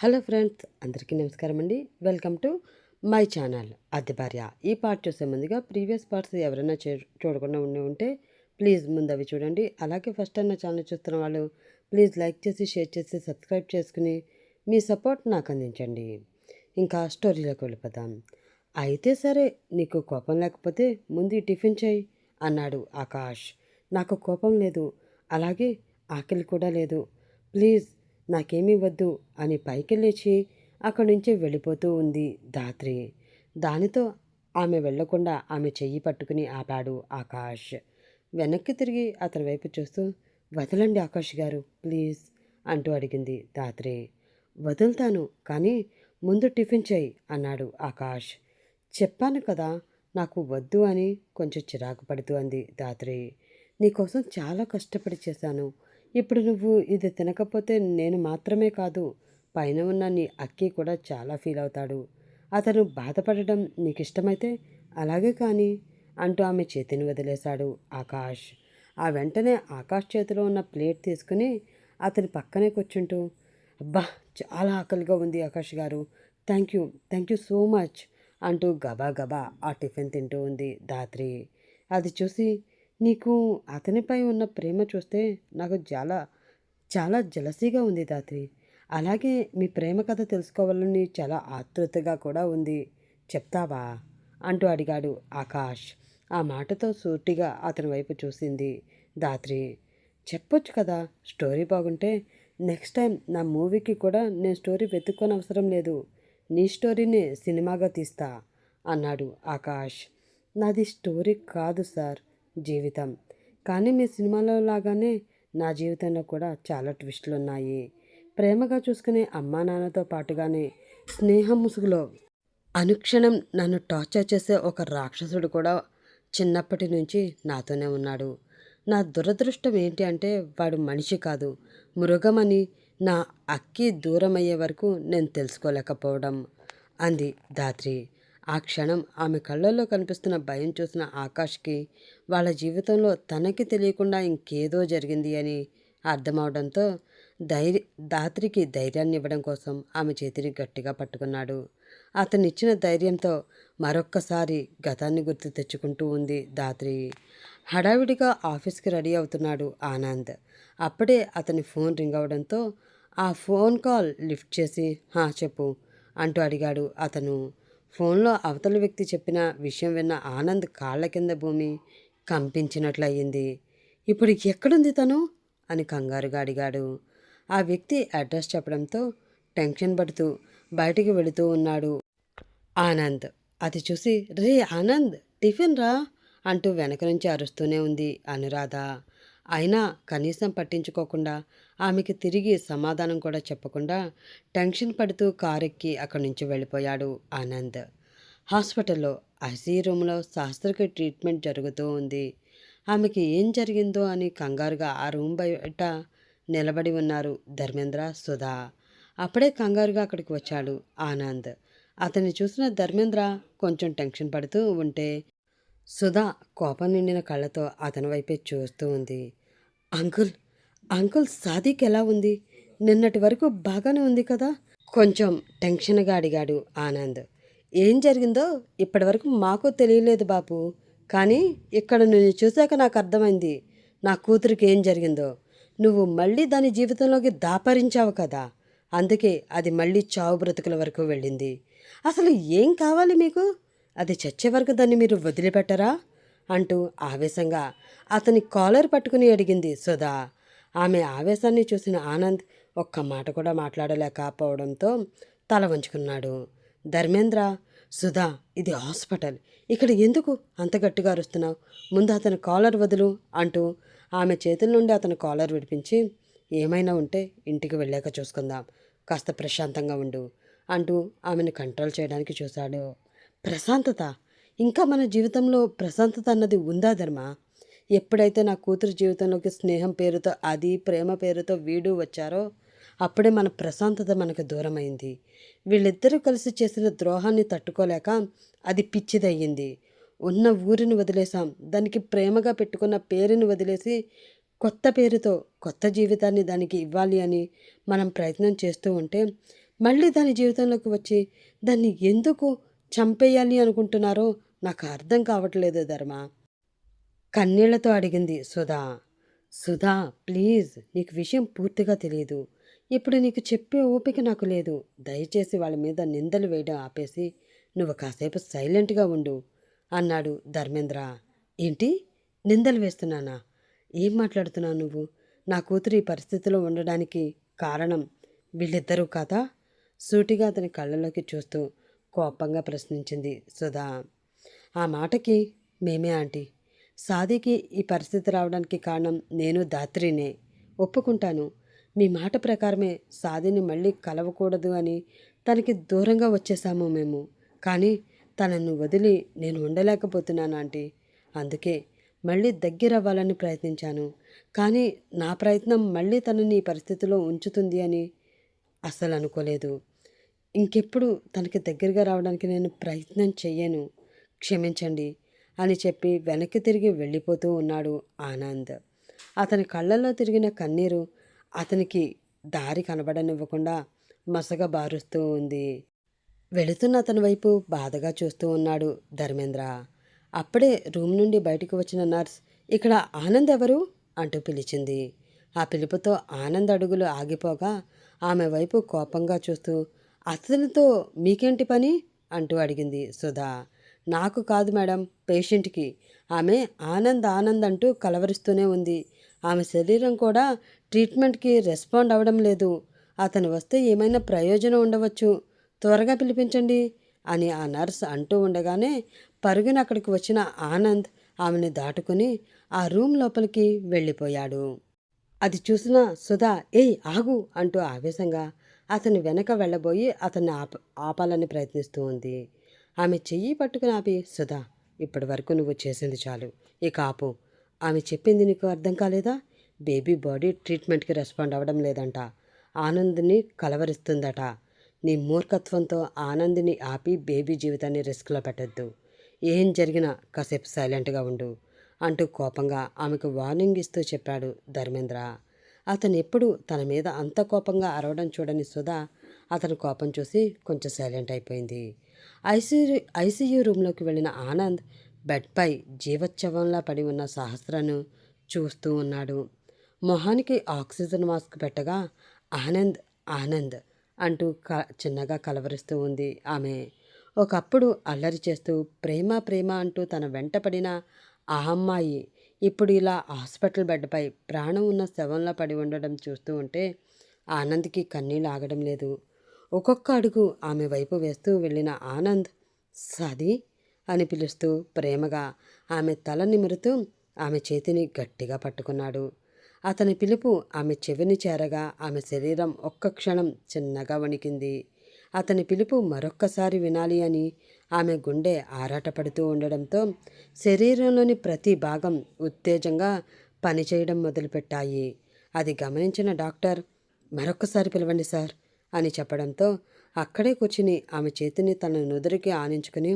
Hello friends అందరికీ నమస్కారం అండి. Welcome to my channel. అద్దె భార్య. ఈ పార్ట్ చూసే ముందుగా ప్రీవియస్ పార్ట్స్ ఎవరైనా చూడకుండా ఉండి ఉంటే ప్లీజ్ ముందు అవి చూడండి. అలాగే ఫస్ట్ టైం నా ఛానల్ చూస్తున్న వాళ్ళు ప్లీజ్ లైక్ చేసి షేర్ చేసి సబ్స్క్రైబ్ చేసుకుని మీ సపోర్ట్ నాకు అందించండి. ఇంకా స్టోరీలోకి వెళ్ళిపోదాం. అయితే సరే నీకు కోపం లేకపోతే ముందు టిఫిన్ చేయి అన్నాడు ఆకాష్. నాకు కోపం లేదు అలాగే ఆకలి కూడా లేదు. ప్లీజ్ నాకేమీ వద్దు అని పైకి లేచి అక్కడి నుంచి వెళ్ళిపోతూ ఉంది ధాత్రి. దానితో ఆమె వెళ్ళకుండా ఆమె చెయ్యి పట్టుకుని ఆపాడు ఆకాష్. వెనక్కి తిరిగి అతని వైపు చూస్తూ వదలండి ఆకాష్ గారు ప్లీజ్ అంటూ అడిగింది ధాత్రి. వదులుతాను కానీ ముందు టిఫిన్ చేయి అన్నాడు ఆకాష్. చెప్పాను కదా నాకు వద్దు అని కొంచెం చిరాకు పడుతూ అంది ధాత్రి. నీకోసం చాలా కష్టపడి చేశాను ఇప్పుడు నువ్వు ఇది తినకపోతే నేను మాత్రమే కాదు పైన ఉన్న నీ అక్కి కూడా చాలా ఫీల్ అవుతాడు. అతను బాధపడడం నీకు ఇష్టమైతే అలాగే కానీ అంటూ ఆమె చేతిని వదిలేశాడు ఆకాష్. ఆ వెంటనే ఆకాష్ చేతిలో ఉన్న ప్లేట్ తీసుకుని అతని పక్కనే కూర్చుంటూ అబ్బా చాలా ఆకలిగా ఉంది Akash garu. Thank you thank you so much అంటూ గబా గబా ఆ టిఫిన్ తింటూ ఉంది దాత్రి అది చూసి నీకు అతనిపై ఉన్న ప్రేమ చూస్తే నాకు చాలా చాలా జలసీగా ఉంది దాత్రి. అలాగే మీ ప్రేమ కథ తెలుసుకోవాలని చాలా ఆతృతగా కూడా ఉంది. చెప్తావా? అంటూ అడిగాడు ఆకాష్. ఆ మాటతో సూటిగా అతని వైపు చూసింది దాత్రి. చెప్పొచ్చు కదా స్టోరీ బాగుంటే నెక్స్ట్ టైం నా మూవీకి కూడా నేను స్టోరీ వెతుక్కొని అవసరం లేదు. నీ స్టోరీని సినిమాగా తీస్తా అన్నాడు ఆకాష్. నాది స్టోరీ కాదు సార్. జీవితం. కానీ మీ సినిమాలో లాగానే నా జీవితంలో కూడా చాలా ట్విస్టులు ఉన్నాయి ప్రేమగా చూసుకునే అమ్మా నాన్నతో పాటుగానే స్నేహం ముసుగులో అనుక్షణం నన్ను టార్చర్ చేసే ఒక రాక్షసుడు కూడా చిన్నప్పటి నుంచి నాతోనే ఉన్నాడు. నా దురదృష్టం ఏంటి అంటే వాడు మనిషి కాదు. మృగమని నా అక్కి దూరం అయ్యే వరకు నేను తెలుసుకోలేకపోవడం. అంది దాత్రి ఆ క్షణం ఆమె కళ్ళల్లో కనిపిస్తున్న భయం చూసిన ఆకాష్కి వాళ్ళ జీవితంలో తనకి తెలియకుండా ఇంకేదో జరిగింది అని అర్థమవడంతో ధైర్య దాత్రికి ధైర్యాన్ని ఇవ్వడం కోసం ఆమె చేతిని గట్టిగా పట్టుకున్నాడు. అతనిచ్చిన ధైర్యంతో మరొక్కసారి గతాన్ని గుర్తు తెచ్చుకుంటూ ఉంది దాత్రి. హడావిడిగా ఆఫీస్కి రెడీ అవుతున్నాడు ఆనంద్. అప్పుడే అతని ఫోన్ రింగ్ అవడంతో ఆ ఫోన్ కాల్ లిఫ్ట్ చేసి హా చెప్పు అంటూ అడిగాడు అతను. ఫోన్లో అవతల వ్యక్తి చెప్పిన విషయం విన్న ఆనంద్ కాళ్ళ కింద భూమి కంపించినట్లయింది. ఇప్పుడు ఎక్కడుంది తను? అని కంగారుగా అడిగాడు. ఆ వ్యక్తి అడ్రస్ చెప్పడంతో టెన్షన్ పడుతూ బయటికి వెళుతూ ఉన్నాడు. ఆనంద్ అది చూసి రే ఆనంద్ టిఫిన్ రా అంటూ వెనక నుంచి అరుస్తూనే ఉంది అనురాధ. అయినా కనీసం పట్టించుకోకుండా ఆమెకి తిరిగి సమాధానం కూడా చెప్పకుండా టెన్షన్ పడుతూ కారెక్కి అక్కడి నుంచి వెళ్ళిపోయాడు ఆనంద్. హాస్పిటల్లో ఐసీ రూమ్లో శాస్త్రకి ట్రీట్మెంట్ జరుగుతూ ఉంది. ఆమెకి ఏం జరిగిందో అని కంగారుగా ఆ రూమ్ బయట నిలబడి ఉన్నారు ధర్మేంద్ర సుధా. అప్పుడే కంగారుగా అక్కడికి వచ్చాడు ఆనంద్. అతన్ని చూసిన ధర్మేంద్ర కొంచెం టెన్షన్ పడుతూ ఉంటే సుధా కోపం నిండిన కళ్ళతో అతని వైపే చూస్తూ ఉంది. అంకుల్ అంకుల్ సాదిక్ ఎలా ఉంది? నిన్నటి వరకు బాగానే ఉంది కదా? కొంచెం టెన్షన్గా అడిగాడు ఆనంద్. ఏం జరిగిందో ఇప్పటి వరకు మాకు తెలియలేదు బాపు. కానీ ఇక్కడ నేను చూశాక నాకు అర్థమైంది. నా కూతురికి ఏం జరిగిందో. నువ్వు మళ్ళీ దాని జీవితంలోకి దాపరించావు కదా. అందుకే అది మళ్ళీ చావు బ్రతుకుల వరకు వెళ్ళింది. అసలు ఏం కావాలి మీకు? అది చచ్చే వరకు దాన్ని మీరు వదిలిపెట్టరా? అంటూ ఆవేశంగా అతని కాలర్ పట్టుకుని అడిగింది సుధా. ఆమె ఆవేశాన్ని చూసిన ఆనంద్ ఒక్క మాట కూడా మాట్లాడలేకపోవడంతో తల వంచుకున్నాడు. ధర్మేంద్ర సుధా ఇది హాస్పిటల్. ఇక్కడ ఎందుకు అంత గట్టిగా అరుస్తున్నావు? ముందు అతని కాలర్ వదులు అంటూ ఆమె చేతుల నుండి అతని కాలర్ విడిపించి ఏమైనా ఉంటే ఇంటికి వెళ్ళాక చూసుకుందాం కాస్త ప్రశాంతంగా ఉండు అంటూ ఆమెను కంట్రోల్ చేయడానికి చూశాడు. ప్రశాంతత ఇంకా మన జీవితంలో ప్రశాంతత అన్నది ఉందా ధర్మ? ఎప్పుడైతే నా కూతురు జీవితంలోకి స్నేహం పేరుతో అది ప్రేమ పేరుతో వీడు వచ్చారో అప్పుడే మన ప్రశాంతత మనకు దూరమైంది. వీళ్ళిద్దరూ కలిసి చేసిన ద్రోహాన్ని తట్టుకోలేక అది పిచ్చిదయ్యింది. ఉన్న ఊరిని వదిలేసాం దానికి ప్రేమగా పెట్టుకున్న పేరుని వదిలేసి కొత్త పేరుతో కొత్త జీవితాన్ని దానికి ఇవ్వాలి అని మనం ప్రయత్నం చేస్తూ ఉంటే మళ్ళీ దాని జీవితంలోకి వచ్చి దాన్ని ఎందుకు చంపేయాలి అనుకుంటున్నారో నాకు అర్థం కావట్లేదు ధర్మ. కన్నీళ్ళతో అడిగింది సుధా. సుధా ప్లీజ్ నీకు విషయం పూర్తిగా తెలియదు ఇప్పుడు నీకు చెప్పే ఓపిక నాకు లేదు. దయచేసి వాళ్ళ మీద నిందలు వేయడం ఆపేసి నువ్వు కాసేపు సైలెంట్గా ఉండు అన్నాడు ధర్మేంద్ర. ఏంటి? నిందలు వేస్తున్నానా? ఏం మాట్లాడుతున్నావు నువ్వు? నా కూతురు ఈ పరిస్థితిలో ఉండడానికి కారణం వీళ్ళిద్దరూ కాదా? సూటిగా అతని కళ్ళలోకి చూస్తూ కోపంగా ప్రశ్నించింది సుధా. ఆ మాటకి మేమే ఆంటీ. సాదికి ఈ పరిస్థితి రావడానికి కారణం నేను దాత్రినే. ఒప్పుకుంటాను. మీ మాట ప్రకారమే సాదిని మళ్ళీ కలవకూడదు అని తనకి దూరంగా వచ్చేసాము మేము. కానీ తనను వదిలి నేను ఉండలేకపోతున్నాను ఆంటీ. అందుకే మళ్ళీ దగ్గర అవ్వాలని ప్రయత్నించాను. కానీ నా ప్రయత్నం మళ్ళీ తనని ఈ పరిస్థితిలో ఉంచుతుంది అని అస్సలు అనుకోలేదు ఇంకెప్పుడు తనకి దగ్గరగా రావడానికి నేను ప్రయత్నం చెయ్యను. క్షమించండి అని చెప్పి వెనక్కి తిరిగి వెళ్ళిపోతూ ఉన్నాడు ఆనంద్. అతని కళ్ళల్లో తిరిగిన కన్నీరు అతనికి దారి కనబడనివ్వకుండా మసగ బారుస్తూ ఉంది. వెళుతున్న అతని వైపు బాధగా చూస్తూ ఉన్నాడు ధర్మేంద్ర. అప్పుడే రూమ్ నుండి బయటకు వచ్చిన నర్స్ ఇక్కడ ఆనంద్ ఎవరు? అంటూ పిలిచింది. ఆ పిలుపుతో ఆనంద్ అడుగులు ఆగిపోగా ఆమె వైపు కోపంగా చూస్తూ అతనితో మీకేంటి పని? అంటూ అడిగింది సుధా. నాకు కాదు మేడం పేషెంట్కి. ఆమె ఆనంద్ ఆనంద్ అంటూ కలవరిస్తూనే ఉంది. ఆమె శరీరం కూడా ట్రీట్మెంట్కి రెస్పాండ్ అవ్వడం లేదు. అతను వస్తే ఏమైనా ప్రయోజనం ఉండవచ్చు. త్వరగా పిలిపించండి అని ఆ నర్స్ అంటూ ఉండగానే పరుగున అక్కడికి వచ్చిన ఆనంద్ ఆమెను దాటుకుని ఆ రూమ్ లోపలికి వెళ్ళిపోయాడు. అది చూసిన సుధా ఏయ్ ఆగు అంటూ ఆవేశంగా అతని వెనక వెళ్ళబోయి అతన్ని ఆప ఆపాలని ప్రయత్నిస్తూ ఉంది. ఆమె చెయ్యి పట్టుకుని ఆపి సుధా ఇప్పటి వరకు నువ్వు చేసింది చాలు. ఇక ఆపు. ఆమె చెప్పింది నీకు అర్థం కాలేదా? బేబీ బాడీ ట్రీట్మెంట్కి రెస్పాండ్ అవ్వడం లేదంట. ఆనంద్ని కలవరిస్తుందట. నీ మూర్ఖత్వంతో ఆనందిని ఆపి బేబీ జీవితాన్ని రిస్క్లో పెట్టద్దు. ఏం జరిగినా కాసేపు సైలెంట్గా ఉండు అంటూ కోపంగా ఆమెకు వార్నింగ్ ఇస్తూ చెప్పాడు ధర్మేంద్ర. అతను ఎప్పుడు తన మీద అంత కోపంగా అరవడం చూడని సుధా అతని కోపం చూసి కొంచెం సైలెంట్ అయిపోయింది. ఐసీయూ ఐసీయూ రూమ్లోకి వెళ్ళిన ఆనంద్ బెడ్పై జీవోత్సవంలా పడి ఉన్న సహస్రను చూస్తూ ఉన్నాడు. మొహానికి ఆక్సిజన్ మాస్క్ పెట్టగా ఆనంద్ ఆనంద్ అంటూ క చిన్నగా కలవరిస్తూ ఉంది ఆమె. ఒకప్పుడు అల్లరి చేస్తూ ప్రేమ ప్రేమ అంటూ తన వెంట పడిన ఆ అమ్మాయి ఇప్పుడు ఇలా హాస్పిటల్ బెడ్పై ప్రాణం ఉన్న శవంలో పడి ఉండడం చూస్తూ ఉంటే ఆనంద్కి కన్నీళ్ళు ఆగడం లేదు. ఒక్కొక్క అడుగు ఆమె వైపు వేస్తూ వెళ్ళిన ఆనంద్ సది అని పిలుస్తూ ప్రేమగా ఆమె తల నిమురుతూ ఆమె చేతిని గట్టిగా పట్టుకున్నాడు. అతని పిలుపు ఆమె చెవిని చేరగా ఆమె శరీరం ఒక్క క్షణం చిన్నగా వణికింది. అతని పిలుపు మరొక్కసారి వినాలి అని ఆమె గుండె ఆరాటపడుతూ ఉండడంతో శరీరంలోని ప్రతి భాగం ఉత్తేజంగా పనిచేయడం మొదలుపెట్టాయి. అది గమనించిన డాక్టర్ మరొక్కసారి పిలవండి సార్. అని చెప్పడంతో అక్కడే కూర్చుని ఆమె చేతిని తన నుదురికి ఆనించుకుని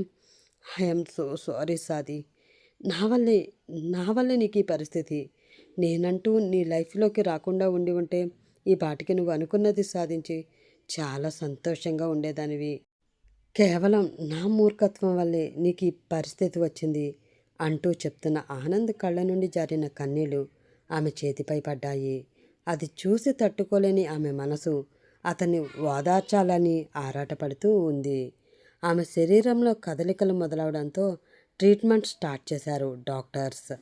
ఐఎమ్ సో సారీ సాది. నా వల్లే నా వల్లే నీకు ఈ పరిస్థితి. నేనంటూ నీ లైఫ్లోకి రాకుండా ఉండి ఉంటే ఈ పాటికి నువ్వు అనుకున్నది సాధించి చాలా సంతోషంగా ఉండేదానివి. కేవలం నా మూర్ఖత్వం వల్లే నీకు ఈ పరిస్థితి వచ్చింది అంటూ చెప్తున్న ఆనంద్ కళ్ళ నుండి జారిన కన్నీళ్ళు ఆమె చేతిపై పడ్డాయి. అది చూసి తట్టుకోలేని ఆమె మనసు అతన్ని ఓదార్చాలని ఆరాటపడుతూ ఉంది. ఆమె శరీరంలో కదలికలు మొదలవడంతో ట్రీట్మెంట్ స్టార్ట్ చేశారు డాక్టర్స్.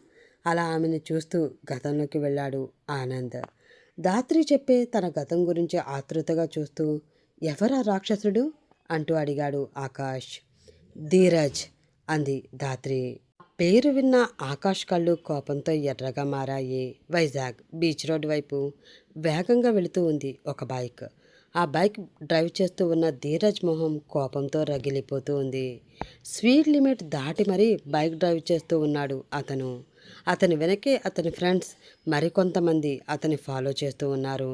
అలా ఆమెను చూస్తూ గతంలోకి వెళ్ళాడు ఆనంద్. దాత్రి చెప్పే తన గతం గురించి ఆతృతగా చూస్తూ ఎవరా రాక్షసుడు? అంటూ అడిగాడు ఆకాష్. ధీరజ్ అంది దాత్రి పేరు విన్న ఆకాష్ కళ్ళు కోపంతో ఎర్రగా మారాయి. వైజాగ్ బీచ్ రోడ్ వైపు వేగంగా వెళుతూ ఉంది ఒక బైక్. ఆ బైక్ డ్రైవ్ చేస్తూ ఉన్న ధీరజ్ మొహం కోపంతో రగిలిపోతూ ఉంది. స్పీడ్ లిమిట్ దాటి మరీ బైక్ డ్రైవ్ చేస్తూ ఉన్నాడు అతను. అతని వెనకే అతని ఫ్రెండ్స్ మరికొంతమంది అతని ఫాలో చేస్తూ ఉన్నారు.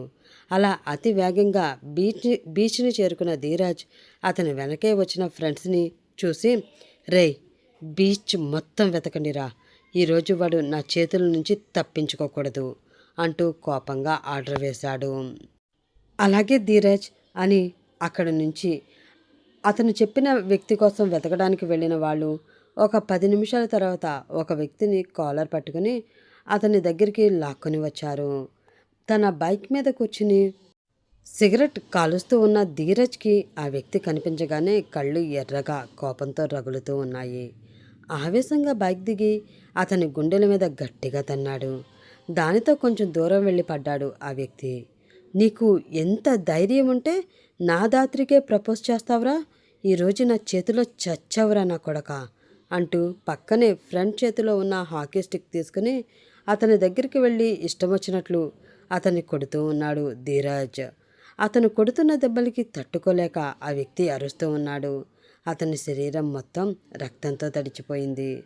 అలా అతి వేగంగా బీచ్ బీచ్ని చేరుకున్న ధీరాజ్ అతని వెనకే వచ్చిన ఫ్రెండ్స్ని చూసి రే బీచ్ మొత్తం వెతకండిరా ఈరోజు వాడు నా చేతుల నుంచి తప్పించుకోకూడదు అంటూ కోపంగా ఆర్డర్ వేశాడు. అలాగే ధీరజ్ అని అక్కడి నుంచి అతను చెప్పిన వ్యక్తి కోసం వెతకడానికి వెళ్ళిన వాళ్ళు ఒక పది నిమిషాల తర్వాత ఒక వ్యక్తిని కాలర్ పట్టుకుని అతని దగ్గరికి లాక్కొని వచ్చారు. తన బైక్ మీద కూర్చుని సిగరెట్ కాలుస్తూ ఉన్న ధీరజ్కి ఆ వ్యక్తి కనిపించగానే కళ్ళు ఎర్రగా కోపంతో రగులుతూ ఉన్నాయి. ఆవేశంగా బైక్ దిగి అతని గుండెల మీద గట్టిగా తన్నాడు. దానితో కొంచెం దూరం వెళ్ళి పడ్డాడు ఆ వ్యక్తి. నీకు ఎంత ధైర్యం ఉంటే నా దాత్రికే ప్రపోజ్ చేస్తావురా? ఈరోజు నా చేతిలో చచ్చావురా నా కొడక అంటూ పక్కనే ఫ్రంట్ చేతిలో ఉన్న హాకీ స్టిక్ తీసుకుని అతని దగ్గరికి వెళ్ళి ఇష్టం వచ్చినట్లు అతన్ని కొడుతూ ఉన్నాడు ధీరాజ్. అతను కొడుతున్న దెబ్బలకి తట్టుకోలేక ఆ వ్యక్తి అరుస్తూ ఉన్నాడు. అతని శరీరం మొత్తం రక్తంతో తడిచిపోయింది.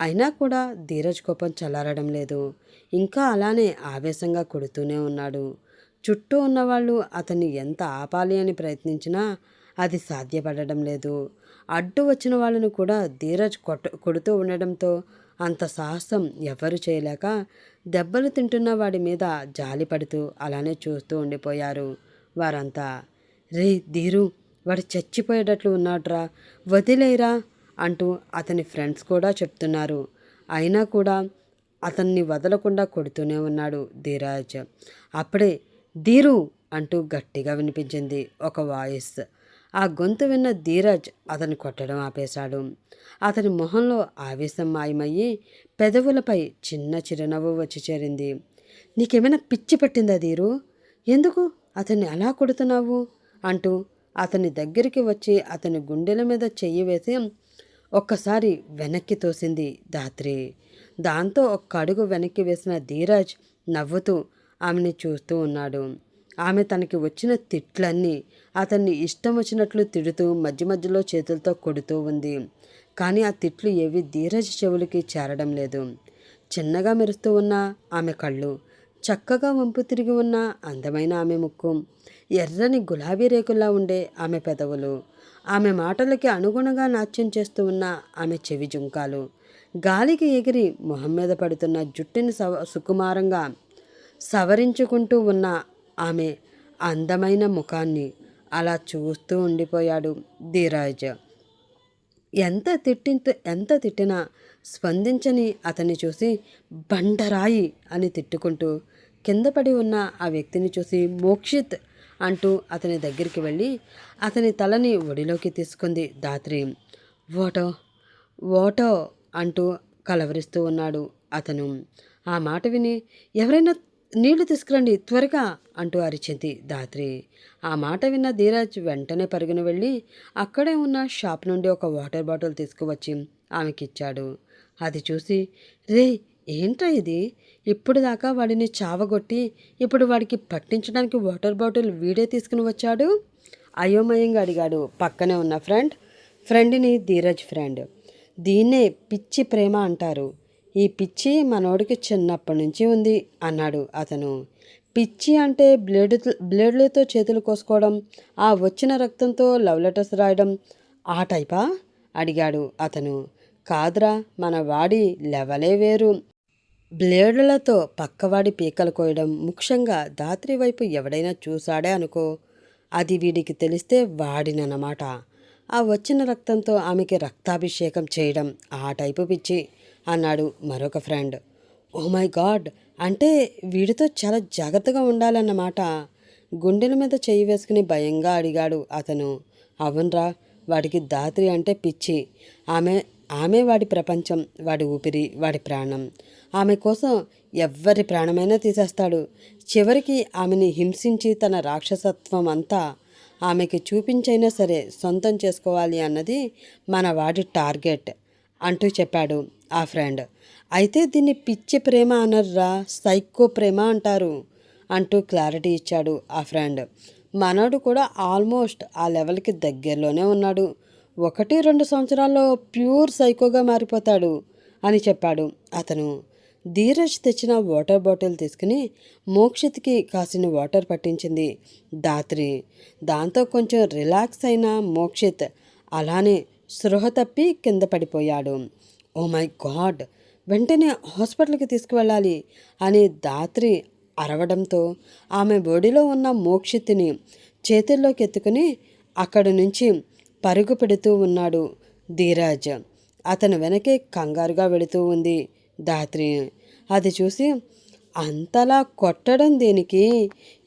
అయినా కూడా ధీరజ్ కోపం చల్లారడం లేదు. ఇంకా అలానే ఆవేశంగా కొడుతూనే ఉన్నాడు. చుట్టూ ఉన్నవాళ్ళు అతన్ని ఎంత ఆపాలి అని ప్రయత్నించినా అది సాధ్యపడడం లేదు. అడ్డు వచ్చిన వాళ్ళను కూడా ధీరజ్ కొట్ట కొడుతూ ఉండడంతో అంత సాహసం ఎవరు చేయలేక దెబ్బలు తింటున్న వాడి మీద జాలి పడుతూ అలానే చూస్తూ ఉండిపోయారు వారంతా. రే ధీరు వాడు చచ్చిపోయేటట్లు ఉన్నాడ్రా వదిలేరా అంటూ అతని ఫ్రెండ్స్ కూడా చెప్తున్నారు. అయినా కూడా అతన్ని వదలకుండా కొడుతూనే ఉన్నాడు ధీరాజ్. అప్పుడే ధీరు అంటూ గట్టిగా వినిపించింది ఒక వాయిస్. ఆ గొంతు విన్న ధీరజ్ అతను కొట్టడం ఆపేశాడు. అతని మొహంలో ఆవేశం మాయమయ్యి పెదవులపై చిన్న చిరునవ్వు వచ్చి చేరింది. నీకేమైనా పిచ్చి పట్టిందా ధీరు? ఎందుకు? అతన్ని అలా కొడుతున్నావు? అంటూ అతని దగ్గరికి వచ్చి అతని గుండెల మీద చెయ్యి వేసి ఒక్కసారి వెనక్కి తోసింది ధాత్రి. దాంతో ఒక్క అడుగు వెనక్కి వేసిన ధీరజ్ నవ్వుతూ ఆమెని చూస్తూ ఉన్నాడు. ఆమె తనకి వచ్చిన తిట్లన్నీ అతన్ని ఇష్టం వచ్చినట్లు తిడుతూ మధ్య మధ్యలో చేతులతో కొడుతూ ఉంది. కానీ ఆ తిట్లు ఏవి ధీరజ్ చెవులకి చేరడం లేదు. చిన్నగా మెరుస్తూ ఉన్న ఆమె కళ్ళు చక్కగా వంపు తిరిగి ఉన్న అందమైన ఆమె ముక్కు ఎర్రని గులాబీ రేకుల్లా ఉండే ఆమె పెదవులు ఆమె మాటలకి అనుగుణంగా నాట్యం చేస్తూ ఉన్న ఆమె చెవి జుంకాలు గాలికి ఎగిరి మొహం మీద పడుతున్న జుట్టుని సుకుమారంగా సవరించుకుంటూ ఉన్న ఆమె అందమైన ముఖాన్ని అలా చూస్తూ ఉండిపోయాడు ధీరాజ్. ఎంత తిట్టి ఎంత తిట్టినా స్పందించని అతన్ని చూసి బండరాయి అని తిట్టుకుంటూ కింద పడి ఉన్న ఆ వ్యక్తిని చూసి మోక్షిత్ అంటూ అతని దగ్గరికి వెళ్ళి అతని తలని ఒడిలోకి తీసుకుంది దాత్రి ఓటో ఓటో అంటూ కలవరిస్తూ ఉన్నాడు అతను. ఆ మాట విని ఎవరైనా నీళ్ళు తీసుకురండి త్వరగా అంటూ అరిచింది దాత్రి. ఆ మాట విన్న ధీరాజ్ వెంటనే పరుగున వెళ్ళి అక్కడే ఉన్న షాప్ నుండి ఒక వాటర్ బాటిల్ తీసుకువచ్చి ఆమెకిచ్చాడు. అది చూసి రే ఏంట్రా ఇది? ఇప్పుడు దాకా వాడిని చావగొట్టి ఇప్పుడు వాడికి పట్టించడానికి వాటర్ బాటిల్ వీడే తీసుకుని వచ్చాడు? అయోమయంగా అడిగాడు పక్కనే ఉన్న ఫ్రెండ్. ఫ్రెండ్ని ధీరజ్ ఫ్రెండ్. దీన్నే పిచ్చి ప్రేమ అంటారు. ఈ పిచ్చి మనోడికి చిన్నప్పటి నుంచి ఉంది అన్నాడు అతను. పిచ్చి అంటే బ్లేడ్ బ్లేడ్లతో చేతులు కోసుకోవడం ఆ వచ్చిన రక్తంతో లవ్ లెటర్స్ రాయడం ఆ టైపా? అడిగాడు అతను. కాదురా మన వాడి లెవలే వేరు. బ్లేడులతో పక్కవాడి పీకలు కోయడం ముఖ్యంగా దాత్రి వైపు ఎవడైనా చూశాడే అనుకో. అది వీడికి తెలిస్తే వాడినన్నమాట. ఆ వచ్చిన రక్తంతో ఆమెకి రక్తాభిషేకం చేయడం ఆ టైపు పిచ్చి. అన్నాడు మరొక ఫ్రెండ్. Oh my God! అంటే వీడితో చాలా జాగ్రత్తగా ఉండాలన్నమాట. గుండెల మీద చెయ్యి వేసుకుని భయంగా అడిగాడు అతను. అవునరా వాడికి దాత్రి అంటే పిచ్చి. ఆమె ఆమె వాడి ప్రపంచం వాడి ఊపిరి వాడి ప్రాణం. ఆమె కోసం ఎవ్వరి ప్రాణమైనా తీసేస్తాడు. చివరికి ఆమెని హింసించి తన రాక్షసత్వం అంతా ఆమెకి చూపించైనా సరే సొంతం చేసుకోవాలి అన్నది మన వాడి టార్గెట్ అంటూ చెప్పాడు. ఆ ఫ్రెండ్. అయితే దీన్ని పిచ్చి ప్రేమ అనర్రా సైకో ప్రేమ అంటారు అంటూ క్లారిటీ ఇచ్చాడు ఆ ఫ్రెండ్. మనోడు కూడా ఆల్మోస్ట్ ఆ లెవెల్కి దగ్గరలోనే ఉన్నాడు. ఒకటి రెండు సంవత్సరాల్లో ప్యూర్ సైకోగా మారిపోతాడు అని చెప్పాడు అతను. ధీరజ్ తెచ్చిన వాటర్ బాటిల్ తీసుకుని మోక్షిత్కి కాసిన వాటర్ పట్టించింది దాత్రి దాంతో కొంచెం రిలాక్స్ అయిన మోక్షిత్ అలానే స్పృహ తప్పి కింద పడిపోయాడు. ఓ మై గాడ్ వెంటనే హాస్పిటల్కి తీసుకువెళ్ళాలి అని దాత్రి అరవడంతో ఆమె బోడీలో ఉన్న మోక్షిత్ని చేతుల్లోకి ఎత్తుకుని అక్కడి నుంచి పరుగు పెడుతూ ఉన్నాడు ధీరాజ్. అతను వెనకే కంగారుగా వెళుతూ ఉంది ధాత్రి అది చూసి అంతలా కొట్టడం దేనికి?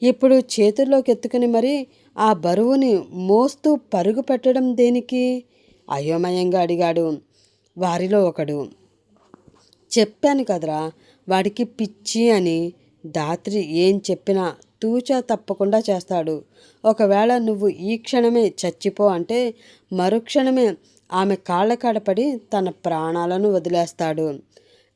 ఇప్పుడు చేతుల్లోకి ఎత్తుకుని మరి ఆ బరువుని మోస్తూ పరుగు పెట్టడం దేనికి? అయోమయంగా అడిగాడు. వారిలో ఒకడు. చెప్పాను కదరా వాడికి పిచ్చి అని దాత్రి ఏం చెప్పినా తూచా తప్పకుండా చేస్తాడు. ఒకవేళ నువ్వు ఈ క్షణమే చచ్చిపో అంటే మరుక్షణమే ఆమె కాళ్ళకాడపడి తన ప్రాణాలను వదిలేస్తాడు.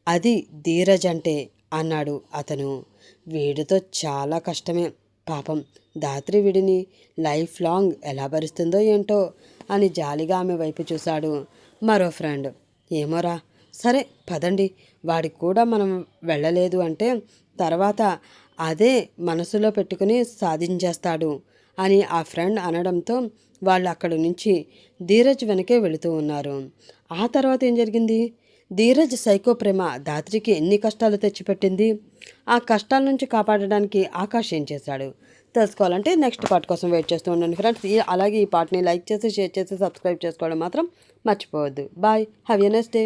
అది ధీరజ్ అంటే అన్నాడు అతను. వీడితో చాలా కష్టమే. పాపం దాత్రి వీడిని లైఫ్ లాంగ్ ఎలా భరిస్తుందో ఏంటో అని జాలిగా ఆమె వైపు చూశాడు. మరో ఫ్రెండ్. ఏమోరా. సరే పదండి. వాడికి కూడా మనం వెళ్ళలేదు అంటే తర్వాత అదే మనసులో పెట్టుకుని సాధించేస్తాడు అని ఆ ఫ్రెండ్ అనడంతో వాళ్ళు అక్కడి నుంచి ధీరజ్ వెనకే వెళుతూ ఉన్నారు. ఆ తర్వాత ఏం జరిగింది? ధీరజ్ సైకో ప్రేమ దాత్రికి ఎన్ని కష్టాలు తెచ్చిపెట్టింది? ఆ కష్టాల నుంచి కాపాడడానికి ఆకాష్ ఏం చేశాడు? తెలుసుకోవాలంటే నెక్స్ట్ పార్ట్ కోసం వెయిట్ చేస్తూ ఉండండి ఫ్రెండ్స్. అలాగే ఈ పార్ట్ని లైక్ చేసి షేర్ చేసి సబ్స్క్రైబ్ చేసుకోవడం మాత్రం మర్చిపోవద్దు bye have a next day